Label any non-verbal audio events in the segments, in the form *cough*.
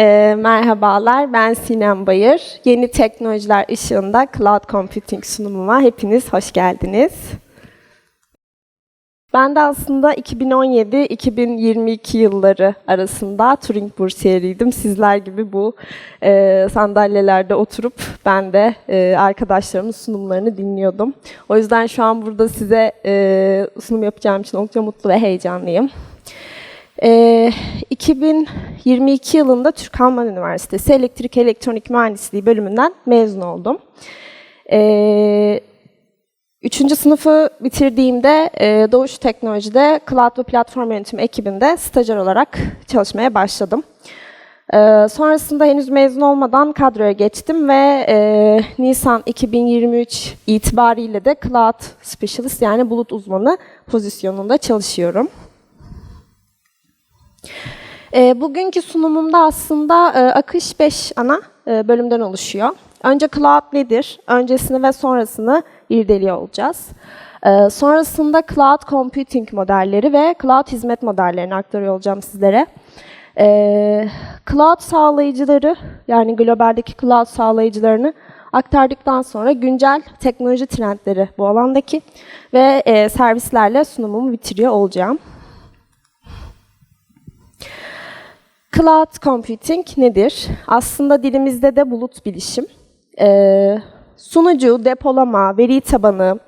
Ee, merhabalar, ben Sinem Bayır. Yeni teknolojiler ışığında Cloud Computing sunumuma hepiniz hoş geldiniz. Ben de aslında 2017-2022 yılları arasında Turing Bursiyeriydim. Sizler gibi bu e, sandalyelerde oturup ben de e, arkadaşlarımın sunumlarını dinliyordum. O yüzden şu an burada size e, sunum yapacağım için oldukça mutlu ve heyecanlıyım. Ee, 2022 yılında Türk Alman Üniversitesi Elektrik Elektronik Mühendisliği bölümünden mezun oldum. Ee, üçüncü sınıfı bitirdiğimde e, Doğuş Teknoloji'de Cloud ve Platform Yönetimi ekibinde stajyer olarak çalışmaya başladım. Ee, sonrasında henüz mezun olmadan kadroya geçtim ve e, Nisan 2023 itibariyle de Cloud Specialist yani bulut uzmanı pozisyonunda çalışıyorum. E, bugünkü sunumumda aslında e, akış 5 ana e, bölümden oluşuyor. Önce cloud nedir? Öncesini ve sonrasını irdeliyor olacağız. E, sonrasında cloud computing modelleri ve cloud hizmet modellerini aktarıyor olacağım sizlere. E, cloud sağlayıcıları yani globaldeki cloud sağlayıcılarını aktardıktan sonra güncel teknoloji trendleri bu alandaki ve e, servislerle sunumumu bitiriyor olacağım. Cloud computing nedir? Aslında dilimizde de bulut bilişim. Ee, sunucu, depolama, veri tabanı,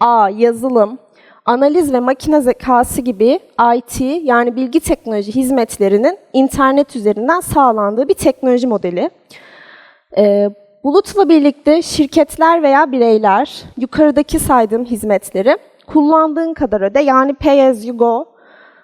ağ, yazılım, analiz ve makine zekası gibi IT yani bilgi teknoloji hizmetlerinin internet üzerinden sağlandığı bir teknoloji modeli. Ee, bulutla birlikte şirketler veya bireyler yukarıdaki saydığım hizmetleri kullandığın kadar öde yani pay as you go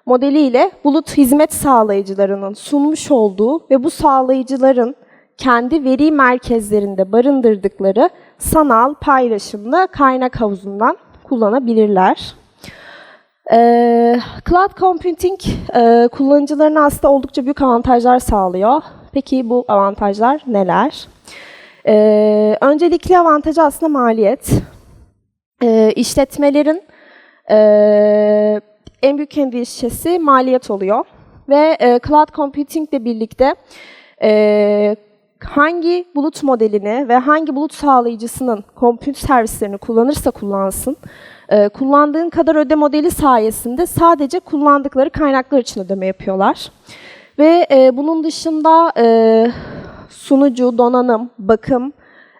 modeliyle bulut hizmet sağlayıcılarının sunmuş olduğu ve bu sağlayıcıların kendi veri merkezlerinde barındırdıkları sanal paylaşımlı kaynak havuzundan kullanabilirler. Ee, Cloud Computing e, kullanıcılarına aslında oldukça büyük avantajlar sağlıyor. Peki bu avantajlar neler? Ee, öncelikli avantajı aslında maliyet. Ee, işletmelerin e, en büyük endişesi maliyet oluyor. Ve e, cloud computing ile birlikte e, hangi bulut modelini ve hangi bulut sağlayıcısının compute servislerini kullanırsa kullansın, e, kullandığın kadar öde modeli sayesinde sadece kullandıkları kaynaklar için ödeme yapıyorlar. Ve e, bunun dışında e, sunucu, donanım, bakım,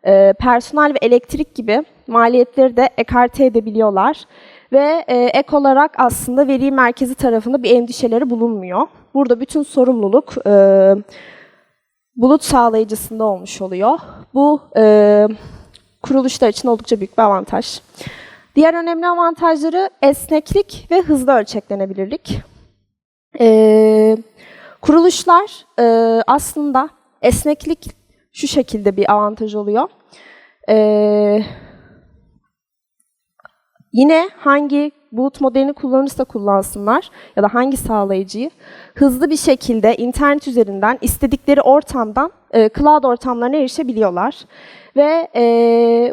e, personel ve elektrik gibi maliyetleri de ekarte edebiliyorlar. Ve e, ek olarak aslında veri merkezi tarafında bir endişeleri bulunmuyor. Burada bütün sorumluluk e, bulut sağlayıcısında olmuş oluyor. Bu e, kuruluşlar için oldukça büyük bir avantaj. Diğer önemli avantajları esneklik ve hızlı ölçeklenebilirlik. Kuruluşlar aslında esneklik şu şekilde bir avantaj oluyor. E, Yine hangi bulut modelini kullanırsa kullansınlar ya da hangi sağlayıcıyı hızlı bir şekilde internet üzerinden istedikleri ortamdan e, cloud ortamlarına erişebiliyorlar. Ve e,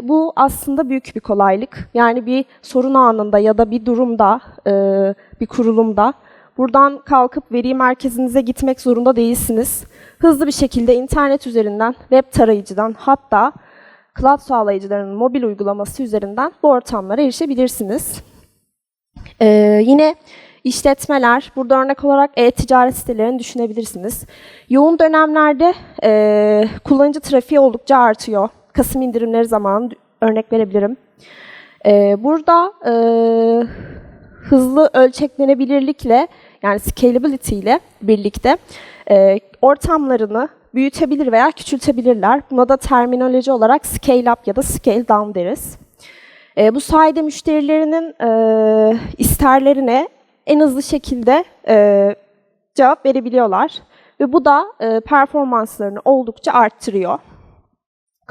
bu aslında büyük bir kolaylık. Yani bir sorun anında ya da bir durumda, e, bir kurulumda buradan kalkıp veri merkezinize gitmek zorunda değilsiniz. Hızlı bir şekilde internet üzerinden, web tarayıcıdan hatta cloud sağlayıcılarının mobil uygulaması üzerinden bu ortamlara erişebilirsiniz. Ee, yine işletmeler, burada örnek olarak e-ticaret sitelerini düşünebilirsiniz. Yoğun dönemlerde e, kullanıcı trafiği oldukça artıyor. Kasım indirimleri zamanı örnek verebilirim. E, burada e, hızlı ölçeklenebilirlikle yani scalability ile birlikte e, ortamlarını büyütebilir veya küçültebilirler. Buna da terminoloji olarak scale up ya da scale down deriz. E, bu sayede müşterilerinin e, isterlerine en hızlı şekilde e, cevap verebiliyorlar. Ve bu da e, performanslarını oldukça arttırıyor.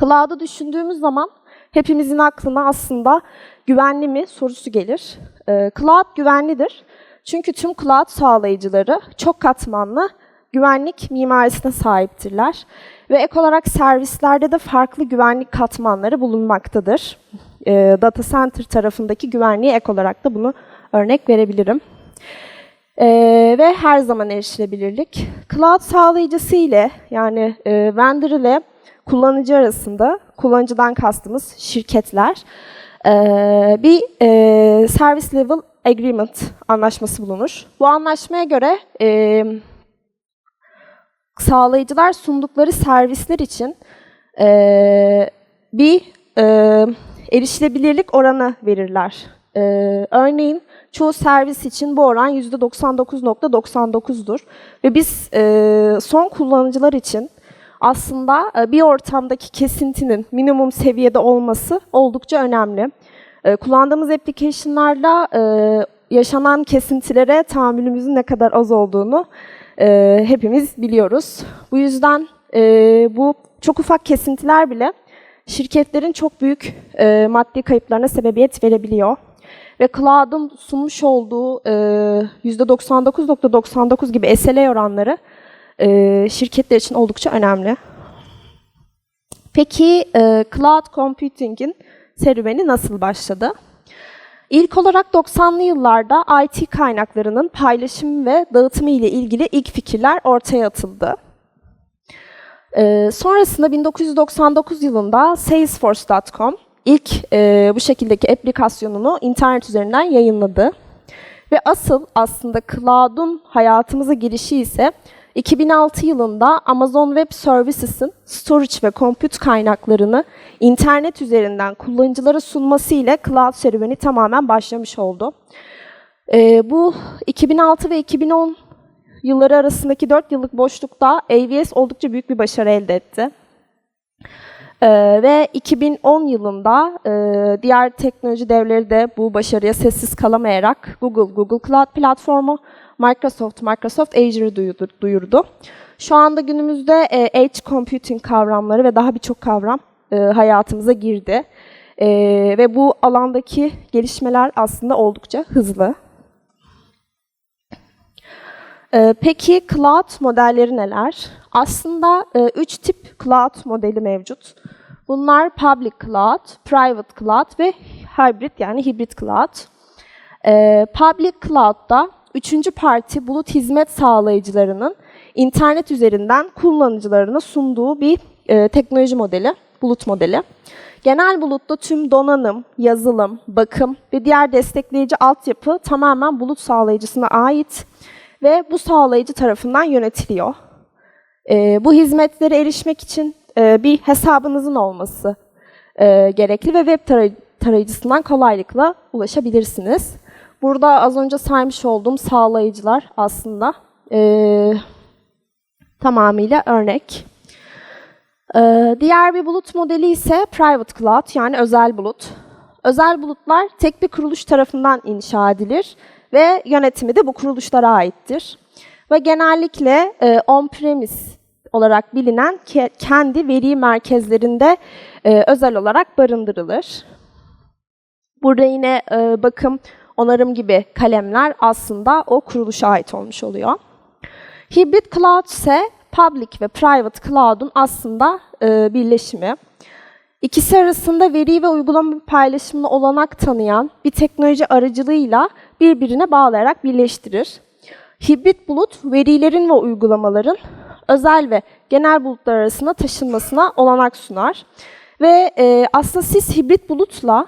Cloud'u düşündüğümüz zaman hepimizin aklına aslında güvenli mi sorusu gelir. E, cloud güvenlidir. Çünkü tüm cloud sağlayıcıları çok katmanlı güvenlik mimarisine sahiptirler. Ve ek olarak servislerde de farklı güvenlik katmanları bulunmaktadır. E, data center tarafındaki güvenliğe ek olarak da bunu örnek verebilirim. Ee, ve her zaman erişilebilirlik. Cloud sağlayıcısı ile yani e, vendor ile kullanıcı arasında, kullanıcıdan kastımız şirketler, e, bir e, service level agreement anlaşması bulunur. Bu anlaşmaya göre e, sağlayıcılar sundukları servisler için e, bir e, erişilebilirlik oranı verirler. E, örneğin çoğu servis için bu oran %99.99'dur ve biz e, son kullanıcılar için aslında e, bir ortamdaki kesintinin minimum seviyede olması oldukça önemli. E, kullandığımız application'larla e, yaşanan kesintilere tahammülümüzün ne kadar az olduğunu e, hepimiz biliyoruz. Bu yüzden e, bu çok ufak kesintiler bile şirketlerin çok büyük e, maddi kayıplarına sebebiyet verebiliyor. Ve cloud'un sunmuş olduğu e, %99.99 gibi SLA oranları e, şirketler için oldukça önemli. Peki e, cloud computing'in serüveni nasıl başladı? İlk olarak 90'lı yıllarda IT kaynaklarının paylaşımı ve dağıtımı ile ilgili ilk fikirler ortaya atıldı. Ee, sonrasında 1999 yılında Salesforce.com ilk e, bu şekildeki aplikasyonunu internet üzerinden yayınladı. Ve asıl aslında cloud'un hayatımıza girişi ise 2006 yılında Amazon Web Services'ın storage ve compute kaynaklarını internet üzerinden kullanıcılara sunması ile cloud serüveni tamamen başlamış oldu. Ee, bu 2006 ve 2010 yılları arasındaki 4 yıllık boşlukta AWS oldukça büyük bir başarı elde etti. Ee, ve 2010 yılında e, diğer teknoloji devleri de bu başarıya sessiz kalamayarak Google, Google Cloud Platformu, Microsoft, Microsoft Azure'ı duyurdu. Şu anda günümüzde e, Edge Computing kavramları ve daha birçok kavram e, hayatımıza girdi. E, ve bu alandaki gelişmeler aslında oldukça hızlı. E, peki cloud modelleri neler? Aslında e, üç tip cloud modeli mevcut. Bunlar public cloud, private cloud ve hybrid yani hibrit cloud. E, public cloud'da üçüncü parti bulut hizmet sağlayıcılarının internet üzerinden kullanıcılarına sunduğu bir e, teknoloji modeli, bulut modeli. Genel bulutta tüm donanım, yazılım, bakım ve diğer destekleyici altyapı tamamen bulut sağlayıcısına ait ve bu sağlayıcı tarafından yönetiliyor. E, bu hizmetlere erişmek için e, bir hesabınızın olması e, gerekli ve web taray tarayıcısından kolaylıkla ulaşabilirsiniz. Burada az önce saymış olduğum sağlayıcılar aslında e, tamamıyla örnek. E, diğer bir bulut modeli ise private cloud yani özel bulut. Özel bulutlar tek bir kuruluş tarafından inşa edilir ve yönetimi de bu kuruluşlara aittir. Ve genellikle e, on-premise olarak bilinen ke kendi veri merkezlerinde e, özel olarak barındırılır. Burada yine e, bakım, onarım gibi kalemler aslında o kuruluşa ait olmuş oluyor. Hybrid Cloud ise public ve private cloud'un aslında e, birleşimi. İkisi arasında veri ve uygulama paylaşımına olanak tanıyan bir teknoloji aracılığıyla birbirine bağlayarak birleştirir. Hibrit bulut, verilerin ve uygulamaların özel ve genel bulutlar arasında taşınmasına olanak sunar. Ve e, aslında siz hibrit bulutla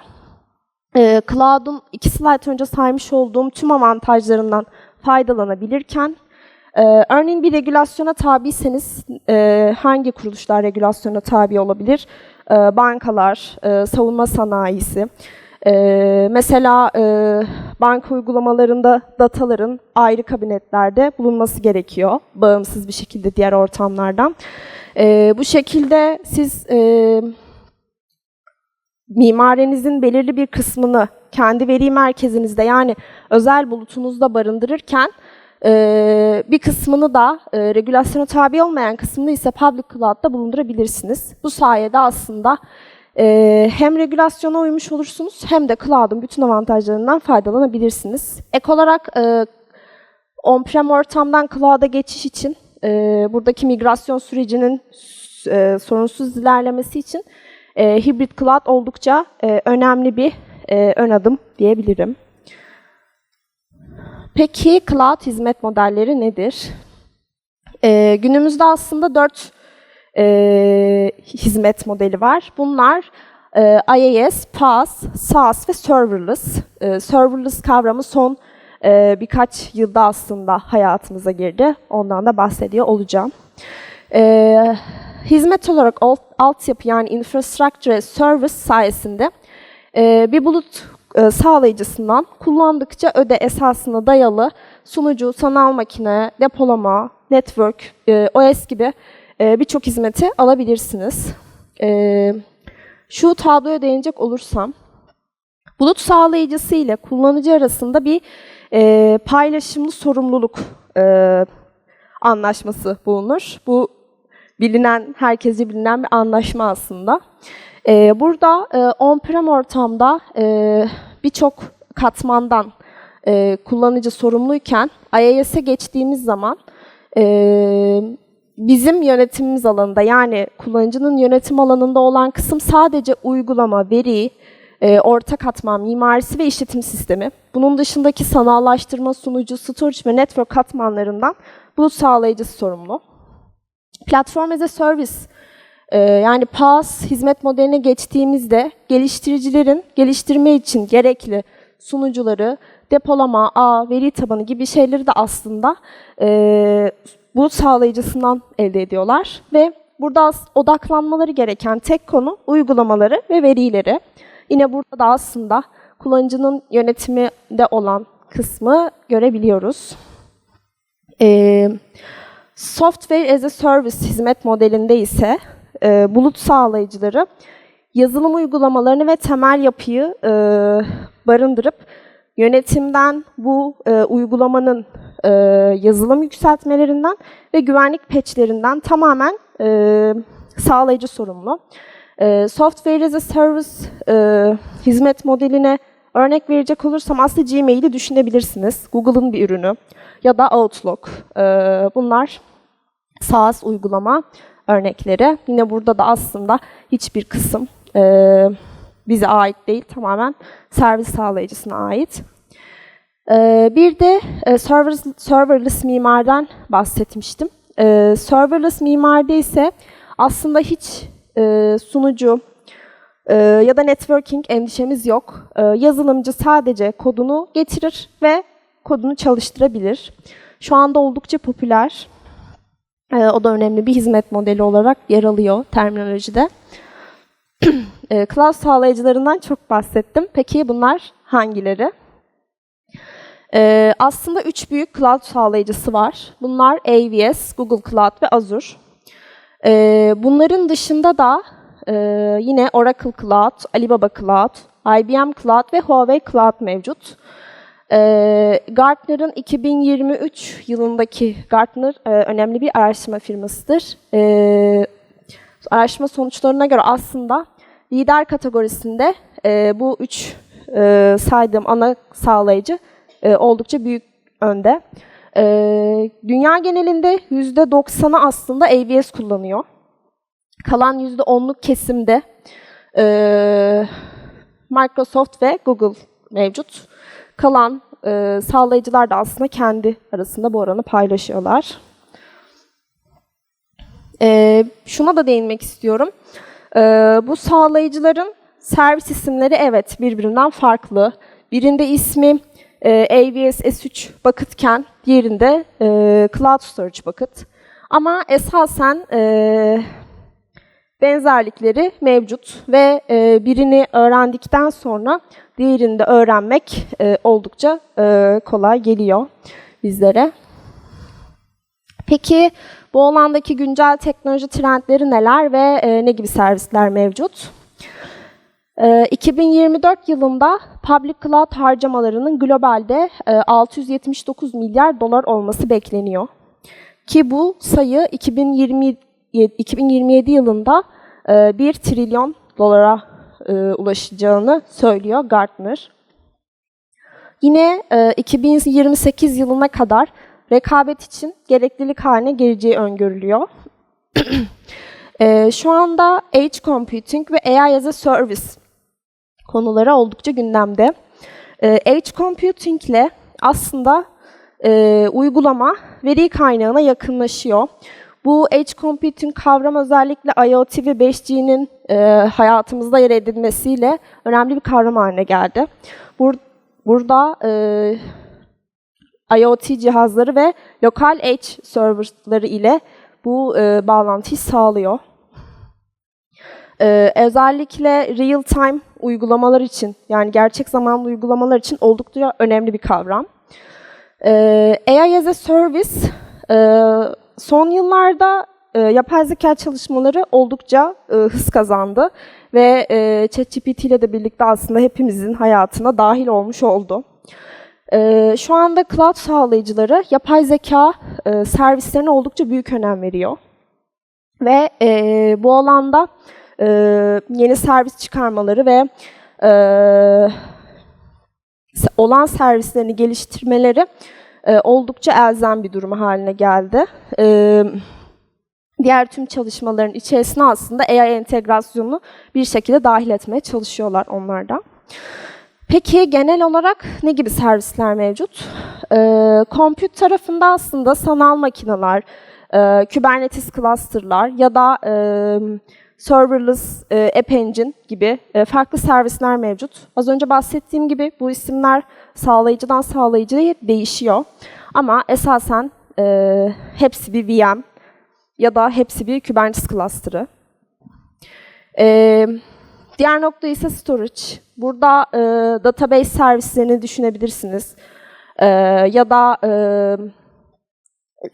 e, Cloud'un iki slide önce saymış olduğum tüm avantajlarından faydalanabilirken, e, örneğin bir regülasyona tabiyseniz e, hangi kuruluşlar regülasyona tabi olabilir? E, bankalar, e, savunma sanayisi, ee, mesela e, banka uygulamalarında dataların ayrı kabinetlerde bulunması gerekiyor. Bağımsız bir şekilde diğer ortamlardan. Ee, bu şekilde siz e, mimarinizin belirli bir kısmını kendi veri merkezinizde yani özel bulutunuzda barındırırken e, bir kısmını da e, regülasyona tabi olmayan kısmını ise public cloud'da bulundurabilirsiniz. Bu sayede aslında ee, hem regülasyona uymuş olursunuz hem de cloud'un bütün avantajlarından faydalanabilirsiniz. Ek olarak e, on-prem ortamdan cloud'a geçiş için e, buradaki migrasyon sürecinin e, sorunsuz ilerlemesi için e, hibrit cloud oldukça e, önemli bir e, ön adım diyebilirim. Peki cloud hizmet modelleri nedir? Ee, günümüzde aslında dört e, hizmet modeli var. Bunlar e, IaaS, PaaS, SaaS ve serverless. E, serverless kavramı son e, birkaç yılda aslında hayatımıza girdi. Ondan da bahsediyor olacağım. E, hizmet olarak alt, altyapı yani infrastructure service sayesinde e, bir bulut e, sağlayıcısından kullandıkça öde esasına dayalı sunucu, sanal makine, depolama, network, e, OS gibi e, birçok hizmeti alabilirsiniz. E, şu tabloya değinecek olursam, bulut sağlayıcısı ile kullanıcı arasında bir e, paylaşımlı sorumluluk e, anlaşması bulunur. Bu bilinen, herkese bilinen bir anlaşma aslında. E, burada e, on-prem ortamda e, birçok katmandan e, kullanıcı sorumluyken IaaS'e geçtiğimiz zaman e, bizim yönetimimiz alanında yani kullanıcının yönetim alanında olan kısım sadece uygulama, veri, e, orta katman mimarisi ve işletim sistemi. Bunun dışındaki sanallaştırma, sunucu, storage ve network katmanlarından bulut sağlayıcısı sorumlu. Platform as a Service e, yani PaaS hizmet modeline geçtiğimizde geliştiricilerin geliştirme için gerekli sunucuları, depolama, ağ, veri tabanı gibi şeyleri de aslında e, bulut sağlayıcısından elde ediyorlar. Ve burada odaklanmaları gereken tek konu uygulamaları ve verileri. Yine burada da aslında kullanıcının yönetiminde olan kısmı görebiliyoruz. Ee, Software as a Service hizmet modelinde ise e, bulut sağlayıcıları yazılım uygulamalarını ve temel yapıyı e, barındırıp yönetimden bu e, uygulamanın e, yazılım yükseltmelerinden ve güvenlik patchlerinden tamamen e, sağlayıcı sorumlu. E, Software as a Service e, hizmet modeline örnek verecek olursam aslında Gmail'i düşünebilirsiniz. Google'ın bir ürünü ya da Outlook. E, bunlar SaaS uygulama örnekleri. Yine burada da aslında hiçbir kısım e, bize ait değil, tamamen servis sağlayıcısına ait. E, bir de e, server, serverless mimardan bahsetmiştim. E, serverless mimarda ise aslında hiç e, sunucu e, ya da networking endişemiz yok. E, yazılımcı sadece kodunu getirir ve kodunu çalıştırabilir. Şu anda oldukça popüler. E, o da önemli bir hizmet modeli olarak yer alıyor terminolojide. *clears throat* cloud sağlayıcılarından çok bahsettim. Peki bunlar hangileri? Aslında üç büyük cloud sağlayıcısı var. Bunlar AWS, Google Cloud ve Azure. Bunların dışında da e, yine Oracle Cloud, Alibaba Cloud, IBM Cloud ve Huawei Cloud mevcut. E, Gartner'ın 2023 yılındaki Gartner e, önemli bir araştırma firmasıdır. E, araştırma sonuçlarına göre aslında lider kategorisinde e, bu üç e, saydığım ana sağlayıcı e, oldukça büyük önde. E, dünya genelinde %90'ı aslında AWS kullanıyor. Kalan %10'luk kesimde e, Microsoft ve Google mevcut. Kalan e, sağlayıcılar da aslında kendi arasında bu oranı paylaşıyorlar. E, şuna da değinmek istiyorum. E, bu sağlayıcıların servis isimleri evet birbirinden farklı. Birinde ismi e, AWS S3 Bucket'ken diğerinde e, Cloud Storage Bucket. Ama esasen e, benzerlikleri mevcut ve e, birini öğrendikten sonra diğerini de öğrenmek e, oldukça e, kolay geliyor bizlere. Peki bu alandaki güncel teknoloji trendleri neler ve ne gibi servisler mevcut? E, 2024 yılında public cloud harcamalarının globalde e, 679 milyar dolar olması bekleniyor. Ki bu sayı 2020, 2027 yılında e, 1 trilyon dolara e, ulaşacağını söylüyor Gartner. Yine e, 2028 yılına kadar rekabet için gereklilik haline geleceği öngörülüyor. *clears throat* e, şu anda Edge Computing ve AI as a Service konuları oldukça gündemde. E, Edge Computing ile aslında e, uygulama veri kaynağına yakınlaşıyor. Bu Edge Computing kavram özellikle IoT ve 5G'nin e, hayatımızda yer edinmesiyle önemli bir kavram haline geldi. Bur- burada e, IoT cihazları ve lokal edge serverları ile bu e, bağlantıyı sağlıyor. E, özellikle real time uygulamalar için yani gerçek zamanlı uygulamalar için oldukça önemli bir kavram. E, AI as a service e, son yıllarda e, yapay zeka çalışmaları oldukça e, hız kazandı ve e, ChatGPT ile de birlikte aslında hepimizin hayatına dahil olmuş oldu. E, şu anda cloud sağlayıcıları yapay zeka e, servislerine oldukça büyük önem veriyor. Ve e, bu alanda e, yeni servis çıkarmaları ve e, olan servislerini geliştirmeleri e, oldukça elzem bir durum haline geldi. E, diğer tüm çalışmaların içerisine aslında AI entegrasyonunu bir şekilde dahil etmeye çalışıyorlar onlar da. Peki genel olarak ne gibi servisler mevcut? Ee, compute tarafında aslında sanal makineler, e, Kubernetes cluster'lar ya da e, serverless e, app engine gibi e, farklı servisler mevcut. Az önce bahsettiğim gibi bu isimler sağlayıcıdan sağlayıcıya değişiyor. Ama esasen e, hepsi bir VM ya da hepsi bir Kubernetes cluster'ı. Ee, diğer nokta ise storage. Burada e, database servislerini düşünebilirsiniz. Ee, ya da e,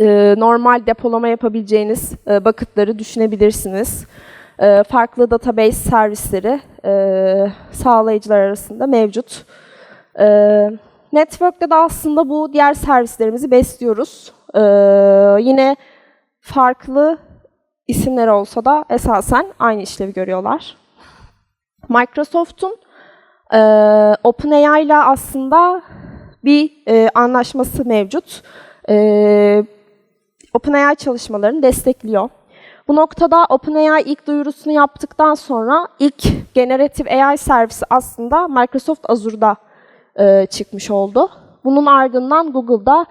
e, normal depolama yapabileceğiniz e, bucket'ları düşünebilirsiniz. E, farklı database servisleri e, sağlayıcılar arasında mevcut. E, network'te de aslında bu diğer servislerimizi besliyoruz. E, yine farklı isimler olsa da esasen aynı işlevi görüyorlar. Microsoft'un e, OpenAI ile aslında bir e, anlaşması mevcut. E, OpenAI çalışmalarını destekliyor. Bu noktada OpenAI ilk duyurusunu yaptıktan sonra ilk generatif AI servisi aslında Microsoft Azure'da e, çıkmış oldu. Bunun ardından Google'da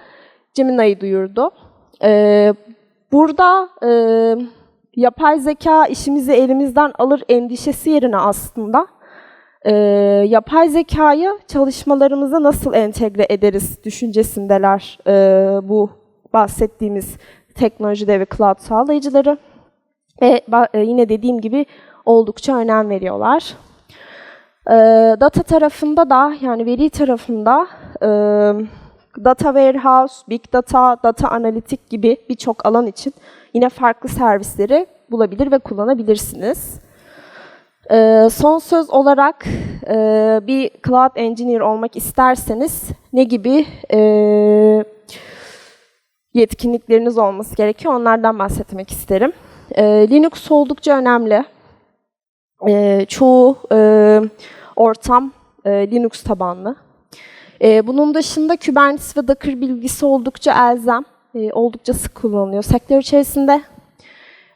Gemini'yi duyurdu. E, burada e, yapay zeka işimizi elimizden alır endişesi yerine aslında e, yapay zekayı çalışmalarımıza nasıl entegre ederiz düşüncesindeler e, bu bahsettiğimiz teknoloji devi cloud sağlayıcıları. Ve e, yine dediğim gibi oldukça önem veriyorlar. E, data tarafında da yani veri tarafında e, data warehouse, big data, data analitik gibi birçok alan için yine farklı servisleri bulabilir ve kullanabilirsiniz. Son söz olarak bir cloud engineer olmak isterseniz ne gibi yetkinlikleriniz olması gerekiyor. Onlardan bahsetmek isterim. E, Linux oldukça önemli. E, çoğu e, ortam e, Linux tabanlı. E, bunun dışında Kubernetes ve Docker bilgisi oldukça elzem, e, oldukça sık kullanılıyor sektör içerisinde.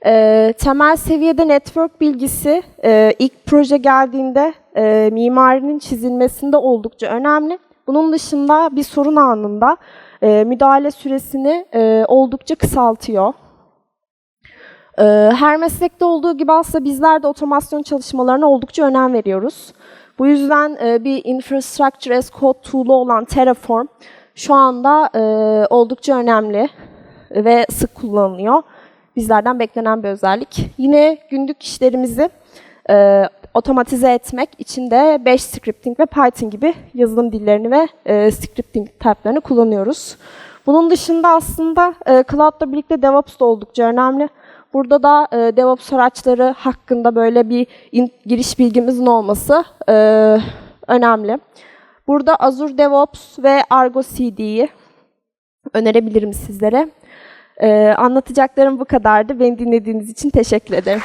E, temel seviyede network bilgisi e, ilk proje geldiğinde e, mimarinin çizilmesinde oldukça önemli. Bunun dışında bir sorun anında e, müdahale süresini e, oldukça kısaltıyor. E, her meslekte olduğu gibi aslında bizler de otomasyon çalışmalarına oldukça önem veriyoruz. Bu yüzden e, bir Infrastructure as Code tool'u olan Terraform şu anda e, oldukça önemli ve sık kullanılıyor. Bizlerden beklenen bir özellik. Yine günlük işlerimizi e, otomatize etmek için de Bash scripting ve Python gibi yazılım dillerini ve scripting type'larını kullanıyoruz. Bunun dışında aslında cloud'la birlikte DevOps da oldukça önemli. Burada da e, DevOps araçları hakkında böyle bir in- giriş bilgimizin olması e, önemli. Burada Azure DevOps ve Argo CD'yi önerebilirim sizlere. E, anlatacaklarım bu kadardı. Beni dinlediğiniz için teşekkür ederim.